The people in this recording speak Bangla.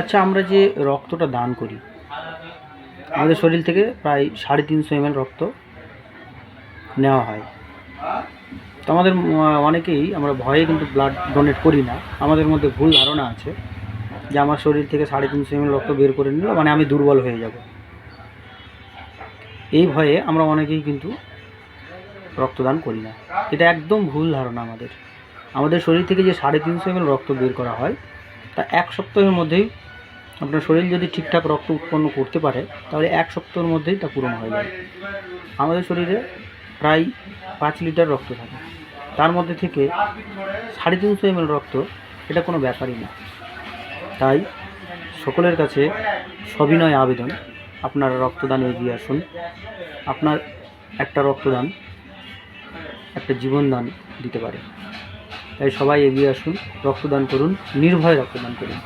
আচ্ছা আমরা যে রক্তটা দান করি, আমাদের শরীর থেকে প্রায় সাড়ে তিনশো এমএল রক্ত নেওয়া হয়। তো আমাদের অনেকেই আমরা ভয়ে কিন্তু ব্লাড ডোনেট করি না। আমাদের মধ্যে ভুল ধারণা আছে যে আমার শরীর থেকে সাড়ে তিনশো এমএল রক্ত বের করে নিল মানে আমি দুর্বল হয়ে যাব। এই ভয়ে আমরা অনেকেই কিন্তু রক্তদান করি না। এটা একদম ভুল ধারণা আমাদের। আমাদের শরীর থেকে যে সাড়ে তিনশো এমএল রক্ত বের করা হয় তা এক সপ্তাহের মধ্যেই আপনার শরীর যদি ঠিকঠাক রক্ত উৎপন্ন করতে পারে, তাহলে এক সপ্তাহের মধ্যেই তা পূরণ হয়ে যায় আমাদের শরীরে প্রায় পাঁচ লিটার রক্ত থাকে। তার মধ্যে থেকে সাড়ে তিনশো এমএল রক্ত, এটা কোনো ব্যাপারই না। তাই সকলের কাছে সবিনয় আবেদন, আপনারা রক্তদানে এগিয়ে আসুন। আপনার একটা রক্তদান, একটা জীবনদান দিতে পারে। তাই সবাই এগিয়ে আসুন রক্তদান করুন নির্ভয়ে রক্তদান করুন।